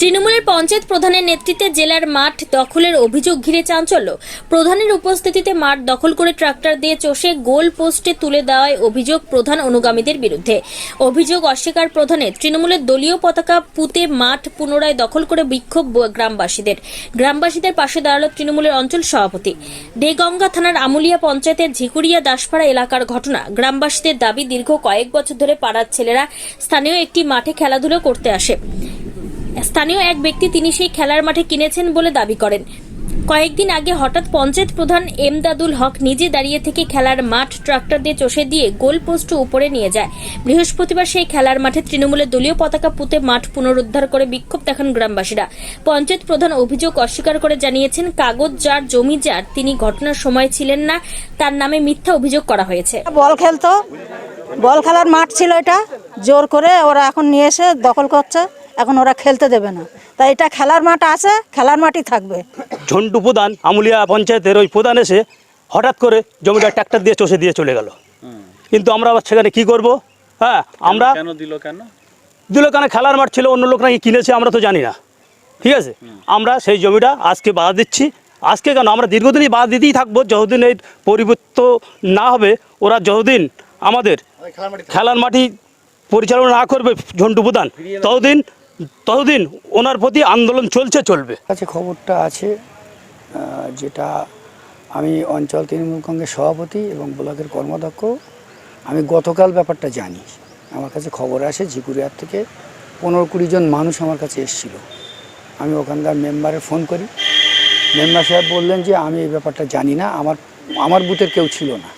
তৃণমূলের পঞ্চায়েত প্রধানের নেতৃত্বে জেলার মাঠ দখলের অভিযোগ ঘিরে চাঞ্চল্য। প্রধানের উপস্থিতিতে মাঠ দখল করে ট্রাক্টর দিয়ে চষে গোল পোস্টে তুলে দেওয়ায় অভিযোগ প্রধান অনুগামীদের বিরুদ্ধে। অভিযোগ অস্বীকার প্রধানের। তৃণমূলের দলীয় পতাকা পুঁতে মাঠ পুনরায় দখল করে বিক্ষোভ গ্রামবাসীদের। গ্রামবাসীদের পাশে দাঁড়াল তৃণমূলের অঞ্চল সভাপতি। দেগঙ্গা থানার আমুলিয়া পঞ্চায়েতের ঝিকুরিয়া দাসপাড়া এলাকার ঘটনা। গ্রামবাসীদের দাবি দীর্ঘ কয়েক বছর ধরে পাড়ার ছেলেরা স্থানীয় একটি মাঠে খেলাধুলো করতে আসে। স্থানীয় এক ব্যক্তি তিনি সেই খেলার মাঠে কিনেছেন বলে দাবি করেন। কয়েকদিন আগে হঠাৎ পঞ্চায়েত প্রধান এমদাদুল হক নিজে দাঁড়িয়ে থেকে খেলার মাঠ ট্রাক্টর দিয়ে চষে দিয়ে গোল পোস্ট উপরে নিয়ে যায়। বৃহস্পতিবার সেই খেলার মাঠে তৃণমূলের দলীয় পতাকা পুঁতে মাঠ পুনরুদ্ধার করে বিক্ষোভ দেখান গ্রামবাসীরা। পঞ্চায়েত প্রধান অভিযোগ অস্বীকার করে জানিয়েছেন, কাগজ যার, জমি যার, তিনি ঘটনার সময় ছিলেন না, তার নামে মিথ্যা অভিযোগ করা হয়েছে। বল খেলতো। বল খেলার মাঠ ছিল এটা। জোর করে ওরা এখন নিয়ে এসে দখল করছে। এখন ওরা খেলতে দেবে না। তাই এটা খেলার মাঠ আছে খেলার মাঠই থাকবে। ঝন্টু প্রধান আমুলিয়া পঞ্চায়েতের ওই প্রধান এসে হঠাৎ করে জমিটা ট্র্যাক্টর দিয়ে চষে দিয়ে চলে গেল। কিন্তু আমরা আবার সেখানে কি করব? হ্যাঁ আমরা কেন দিল কেন? দিল কেন? খেলার মাঠ ছিল অন্য লোক নাকি কিনেছে আমরা তো জানি না। ঠিক আছে? আমরা সেই জমিটা আজকে বাধা দিচ্ছি। আজকে কেন? আমরা দীর্ঘদিনই বাধা দিতেই থাকব যতদিন এই পরিবর্তন না হবে ওরা যতদিন আমাদের খেলার মাটি পরিচালনা না করবে ঝন্টু প্রধান ততদিন ততদিন ওনার প্রতি আন্দোলন চলছে, চলবে। কাছে খবরটা আছে যেটা আমি অঞ্চল তৃণমূল কংগ্রেস সভাপতি এবং ব্লকের কর্মদক্ষ আমি গতকাল ব্যাপারটা জানি। আমার কাছে খবর আসে, ঝিকুরিয়ার থেকে পনেরো কুড়ি জন মানুষ আমার কাছে এসেছিল। আমি ওখানকার মেম্বারে ফোন করি। মেম্বার সাহেব বললেন যে, আমি এই ব্যাপারটা জানি না। আমার আমার বুথের কেউ ছিল না।